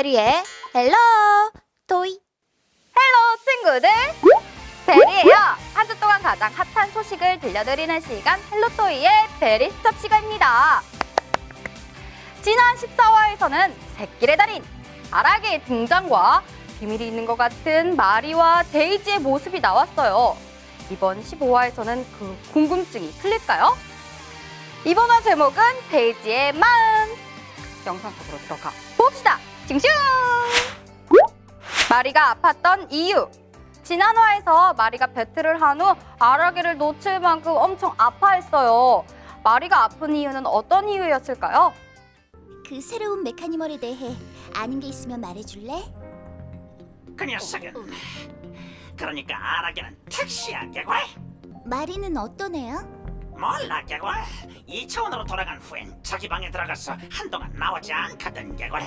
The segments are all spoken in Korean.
베리의 헬로 토이. 헬로 친구들. 베리예요. 한 주 동안 가장 핫한 소식을 들려드리는 시간 헬로 토이의 베리 스톱 시간입니다. 지난 14화에서는 새끼의 달인 아락의 등장과 비밀이 있는 것 같은 마리와 데이지의 모습이 나왔어요. 이번 15화에서는 그 궁금증이 풀릴까요? 이번 화 제목은 데이지의 마음. 영상 속으로 들어가 봅시다 징슝 마리가 아팠던 이유. 지난 화에서 마리가 배틀을 한 후 아라게를 놓칠 만큼 엄청 아파했어요. 마리가 아픈 이유는 어떤 이유였을까요? 그 새로운 메카니멀에 대해 아는 게 있으면 말해줄래? 그 녀석은 그러니까 아라게는 택시야 개굴 마리는 어떤 애야? 몰라 개굴 2차원으로 돌아간 후엔 자기 방에 들어가서 한동안 나오지 않거든 개굴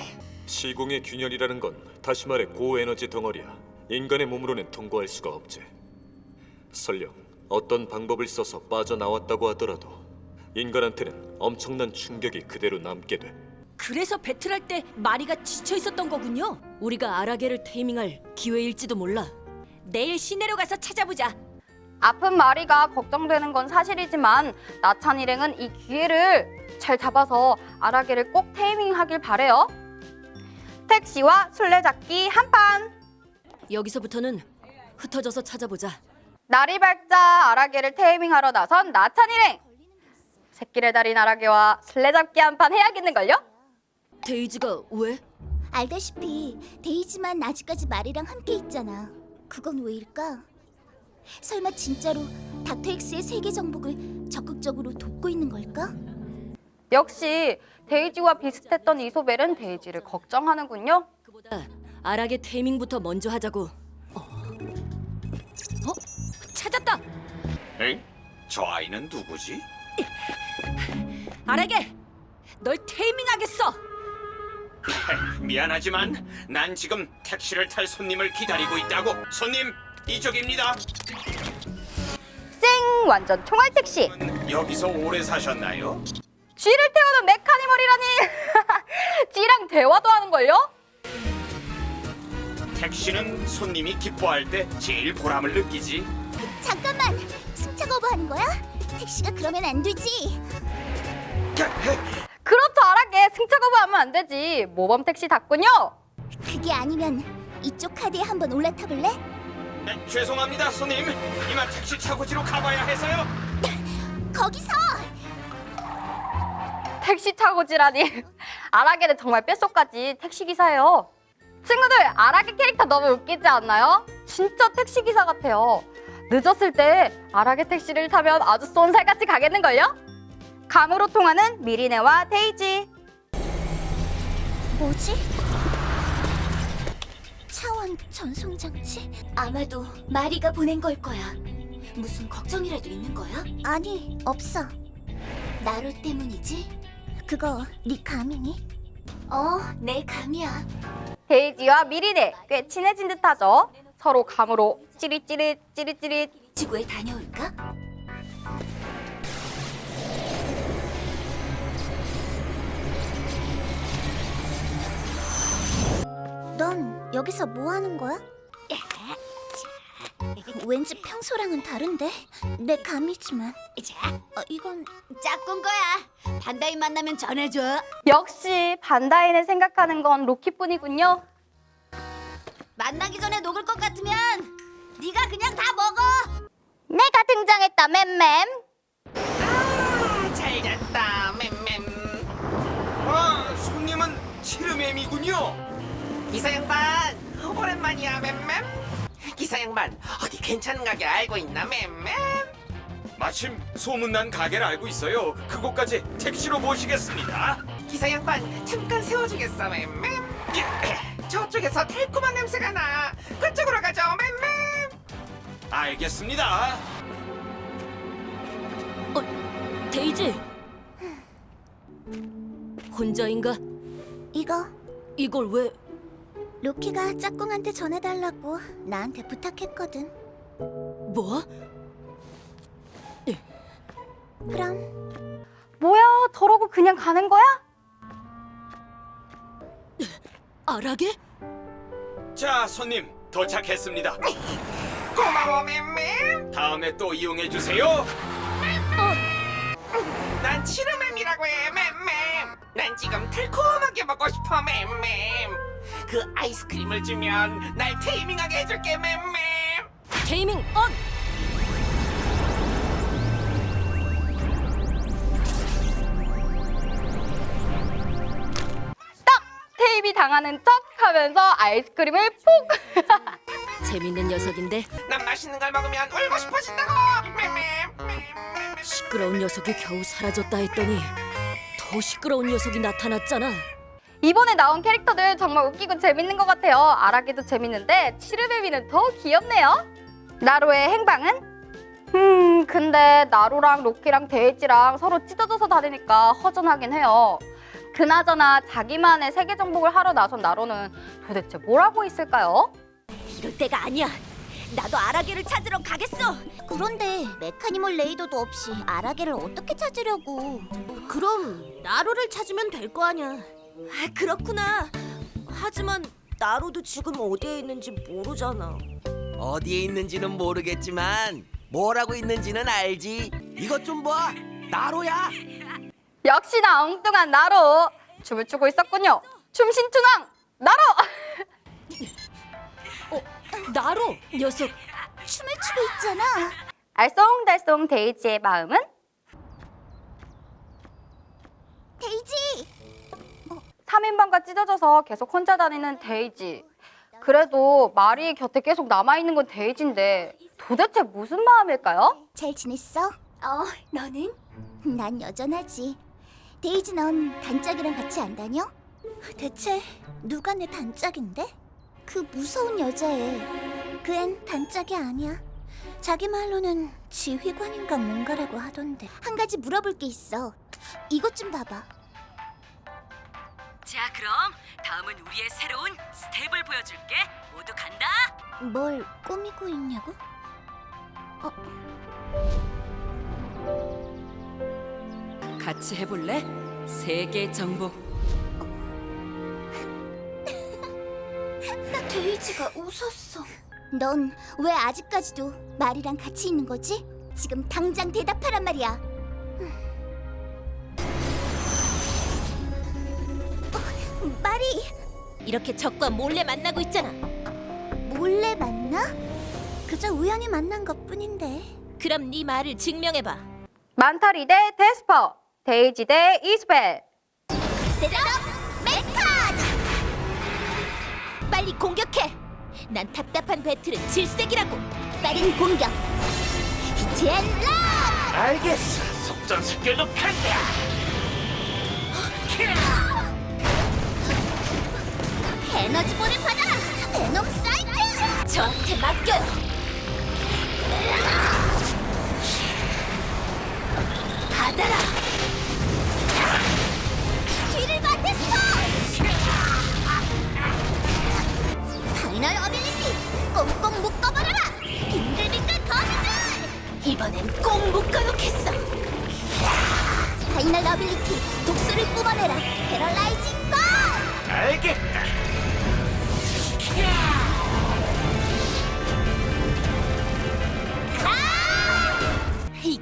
시공의 균열이라는 건 다시 말해 고에너지 덩어리야. 인간의 몸으로는 통과할 수가 없지. 설령 어떤 방법을 써서 빠져나왔다고 하더라도 인간한테는 엄청난 충격이 그대로 남게 돼. 그래서 배틀할 때 마리가 지쳐 있었던 거군요. 우리가 아라게를 테이밍할 기회일지도 몰라. 내일 시내로 가서 찾아보자. 아픈 마리가 걱정되는 건 사실이지만 나찬 일행은 이 기회를 잘 잡아서 아라게를 꼭 테이밍하길 바래요. 택시와 술래잡기 한 판. 여기서부터는 흩어져서 찾아보자. 날이 밝자 아라게를 테이밍하러 나선 나찬 일행. 새끼를 달인 아라게와 술래잡기 한판 해야겠는걸요? 데이지가 왜? 알다시피 데이지만 아직까지 마리랑 함께 있잖아. 그건 왜일까? 설마 진짜로 닥터 엑스의 세계 정복을 적극적으로 돕고 있는 걸까? 역시 데이지와 비슷했던 이소벨은 데이지를 걱정하는군요. 그보다 아라게 테이밍부터 먼저 하자고. 어? 어? 찾았다. 에이? 저 아이는 누구지? 아라게, 널 테이밍하겠어. 미안하지만 난 지금 택시를 탈 손님을 기다리고 있다고. 손님 이쪽입니다. 쌩 완전 총알 택시. 여기서 오래 사셨나요? 쥐를 태우는 메카니멀이라니. 쥐랑 대화도 하는 걸요? 택시는 손님이 기뻐할 때 제일 보람을 느끼지. 잠깐만! 승차 거부하는 거야? 택시가 그러면 안 되지. 그렇죠 알아게 승차 거부하면 안 되지. 모범 택시 탔군요. 그게 아니면 이쪽 카드에 한번 올라타 볼래? 에, 죄송합니다, 손님. 이만 택시 차고지로 가봐야 해서요. 거기서! 택시 타고지라니. 아라게는 정말 뼛속까지 택시 기사예요. 친구들 아라게 캐릭터 너무 웃기지 않나요? 진짜 택시 기사 같아요. 늦었을 때 아라게 택시를 타면 아주 쏜살같이 가겠는걸요? 감으로 통하는 미리네와 데이지. 뭐지? 차원 전송 장치? 아마도 마리가 보낸 걸 거야. 무슨 걱정이라도 있는 거야? 아니, 없어. 나루 때문이지? 그거 네 감이니? 어, 내 감이야. 데이지와 미리네 꽤 친해진 듯하죠. 서로 감으로 찌릿찌릿 찌릿찌릿. 지구에 다녀올까? 넌 여기서 뭐 하는 거야? 왠지 평소랑은 다른데 내 감이지만 어, 이건 짝꿍 거야. 반다이 만나면 전해줘. 역시 반다인을 생각하는 건 로키뿐이군요. 만나기 전에 녹을 것 같으면 네가 그냥 다 먹어. 내가 등장했다 맴맴. 아, 잘 잤다, 맴맴. 아, 손님은 치르맴이군요. 기사 양반 오랜만이야 맴맴 기사 양반 어디 괜찮은 가게 알고 있나 맴맴 마침 소문난 가게를 알고 있어요. 그곳까지 택시로 모시겠습니다. 기사 양반 잠깐 세워주겠어 맴맴 저쪽에서 달콤한 냄새가 나 그쪽으로 가죠 맴맴 알겠습니다. 데이지. 혼자인가? 이거 이걸 왜? 로키가 짝꿍한테 전해달라고 나한테 부탁했거든 뭐? 그럼 뭐야 저러고 그냥 가는 거야? 아라게? 자, 손님 도착했습니다. 고마워 맴맴 다음에 또 이용해 주세요. 난 치르맴이라고 해 맴맴 난 지금 달콤하게 먹고 싶어 맴맴 그 아이스크림을 주면 날 테이밍하게 해줄게 맴맴 테이밍 온! 테이비 당하는 척 하면서 아이스크림을 푹! 재밌는 녀석인데 난 맛있는 걸 먹으면 울고 싶어진다고 맴맴 시끄러운 녀석이 겨우 사라졌다 했더니 더 시끄러운 녀석이 나타났잖아. 이번에 나온 캐릭터들 정말 웃기고 재밌는 것 같아요. 아라기도 재밌는데 치르베비는 더 귀엽네요. 나로의 행방은? 음, 근데 나로랑 로키랑 데이지랑 서로 찢어져서 다니니까 허전하긴 해요. 그나저나 자기만의 세계 정복을 하러 나선 나로는 도대체 뭘 하고 있을까요? 이럴 때가 아니야. 나도 아라게를 찾으러 가겠어. 그런데 메카니멀 레이더도 없이 아라게를 어떻게 찾으려고? 그럼 나로를 찾으면 될 거 아니야. 아, 그렇구나. 하지만 나로도 지금 어디에 있는지 모르잖아. 어디에 있는지는 모르겠지만 뭘 하고 있는지는 알지. 이것 좀 봐. 나로야. 역시나 엉뚱한 나로 춤을 추고 있었군요. 춤신춘왕 나로! 나로 녀석 춤을 추고 있잖아. 알쏭달쏭 데이지의 마음은? 데이지. 3인방과 찢어져서 계속 혼자 다니는 데이지. 그래도 마리 곁에 계속 남아있는 건 데이지인데 도대체 무슨 마음일까요? 잘 지냈어? 어, 너는? 난 여전하지. 데이지 넌 단짝이랑 같이 안 다녀? 대체 누가 내 단짝인데? 그 무서운 여자애. 그 앤 단짝이 아니야. 자기 말로는 지휘관인가 뭔가라고 하던데. 한 가지 물어볼 게 있어. 이것 좀 봐봐. 자 그럼 다음은 우리의 새로운 스텝을 보여줄게 모두 간다 뭘 꾸미고 있냐고? 같이 해볼래? 세계 정복 데이지가 웃었어. 넌 왜 아직까지도 말이랑 같이 있는 거지? 지금 당장 대답하란 말이야. 말이 이렇게 적과 몰래 만나고 있잖아 몰래 만나? 그저 우연히 만난 것뿐인데. 그럼 네 말을 증명해봐 만타리 대 데스퍼, 데이지 대 이스벨. 셋업 메카드! 빨리 공격해! 난 답답한 배틀은 질색이라고! 빠른 공격! 히트앤 런! 알겠어. 속전속결로 간다. 에너지볼을 받아라! 베놈 사이클! 저한테 맡겨요! 받아라!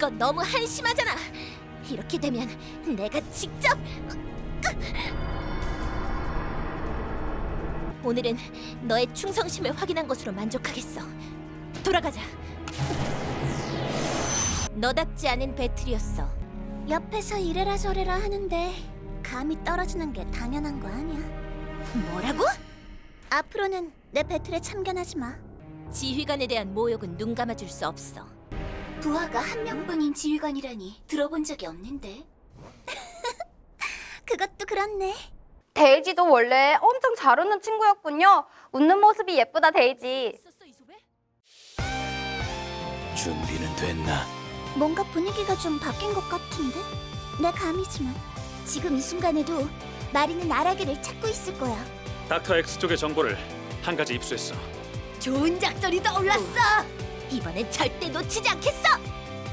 이건 너무 한심하잖아. 이렇게 되면 내가 직접 오늘은 너의 충성심을 확인한 것으로 만족하겠어. 돌아가자. 너답지 않은 배틀이었어. 옆에서 이래라 저래라 하는데 감이 떨어지는 게 당연한 거 아니야? 뭐라고? 앞으로는 내 배틀에 참견하지 마. 지휘관에 대한 모욕은 눈 감아줄 수 없어 부하가 한 명뿐인 지휘관이라니 들어본 적이 없는데. 그것도 그렇네. 데이지도 원래 엄청 잘 웃는 친구였군요. 웃는 모습이 예쁘다, 데이지. 준비는 됐나? 뭔가 분위기가 좀 바뀐 것 같은데? 내 감이지만 지금 이 순간에도 마리는 아라게를 찾고 있을 거야. 닥터 X 쪽의 정보를 한 가지 입수했어. 좋은 작전이 떠올랐어. 이번엔 절대 놓치지 않겠어.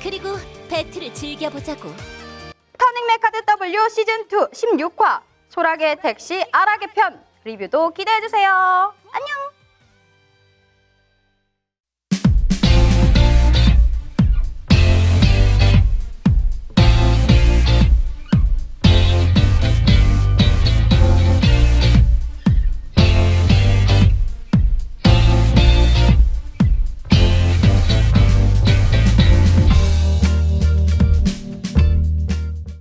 그리고 배틀을 즐겨보자고. 터닝 메카드 W 시즌 2 16화 소라게 택시 아라게 편 리뷰도 기대해주세요.